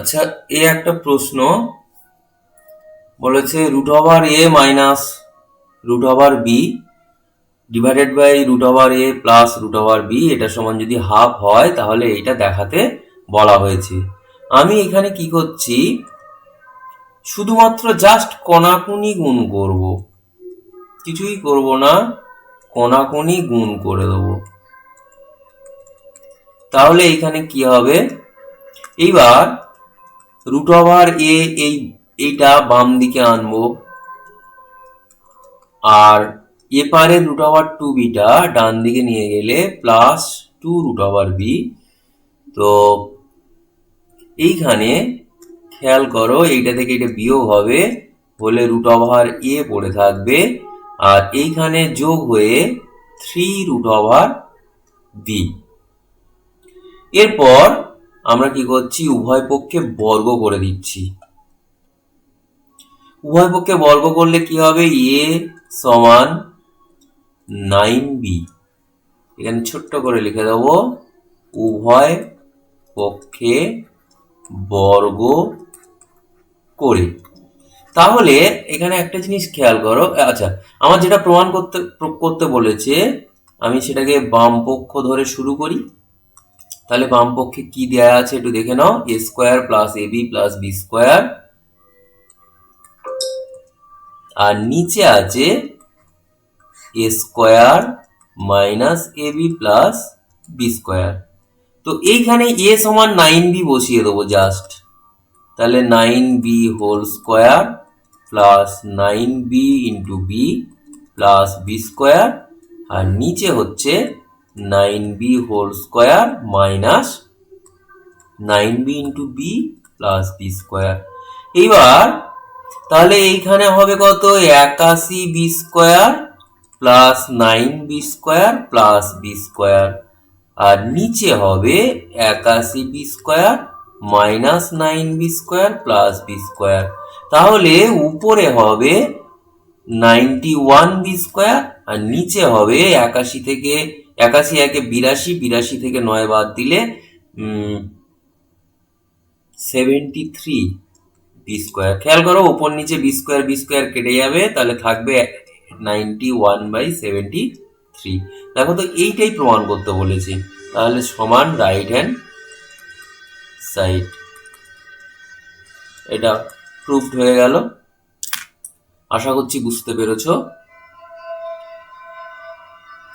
আচ্ছা এ একটা প্রশ্ন। বলেছে root over A minus root over B divided by root over A plus root over B এটা সমান যদি হাফ হয়, তাহলে এইটা দেখাতে বলা হয়েছে। আমি এখানে কি করছি? শুধুমাত্র জাস্ট কণাকুনি গুণ করব। কিছুই করব না কণাকুনি গুণ করে দেবো। তাহলে এখানে কি হবে? এইবার রুট ওভার এ এই এইটা বাম দিকে আনব। আর এপারে রুট ওভার টু বিটা ডান দিকে নিয়ে গেলে plus two root over B তো এইখানে খেয়াল করো, এইটা থেকে এটা বিয়োগ হবে হলে রুট ওভার এ পড়ে থাকবে। আর এইখানে যোগ হয়ে থ্রি রুট ওভার বি এরপর আমরা কি করছি? উভয় পক্ষে বর্গ করে দিচ্ছি। উভয় পক্ষে বর্গ করলে কি হবে? এ সমান নাইন বি। এখানে ছোট্ট করে লিখে দেব। উভয় পক্ষে বর্গ করে। তাহলে এখানে একটা জিনিস খেয়াল করো। আচ্ছা আমার যেটা প্রমাণ করতে করতে বলেছে, আমি সেটাকে বাম পক্ষ ধরে শুরু করি। তাহলে বাম পক্ষে কি দেয়া আছে একটু দেখে নাও A square plus A B plus B square আর নিচে আছে A square minus A B plus B square তো এইখানে এ সমান নাইন বি বসিয়ে দেবো জাস্ট তাহলে nine B whole square plus nine B into B plus B square আর নিচে হচ্ছে nine B whole square minus nine B into B plus B square. এইবার, তাহলে এইখানে হবে কত? একাশি B square plus nine B square plus B square. আর নিচে হবে একাশি B square minus nine B square plus B square. তাহলে উপরে হবে নাইনটি ওয়ান বি স্কোয়ার আর নিচে হবে একাশি থেকে একাশি একে বিরাশি বিরাশি থেকে নয় বাদ দিলে সেভেন্টি থ্রি বি স্কোয়ার খেয়াল করো, ওপর নিচে বি স্কোয়ার বি স্কোয়ার কেটে যাবে, তাহলে থাকবে ninety one by seventy three দেখো তো, এইটাই প্রমাণ করতে বলেছি। তাহলে সমান রাইট হ্যান্ড সাইড এটা প্রুফড হয়ে গেল। আশা করছি বুঝতে পেরেছ।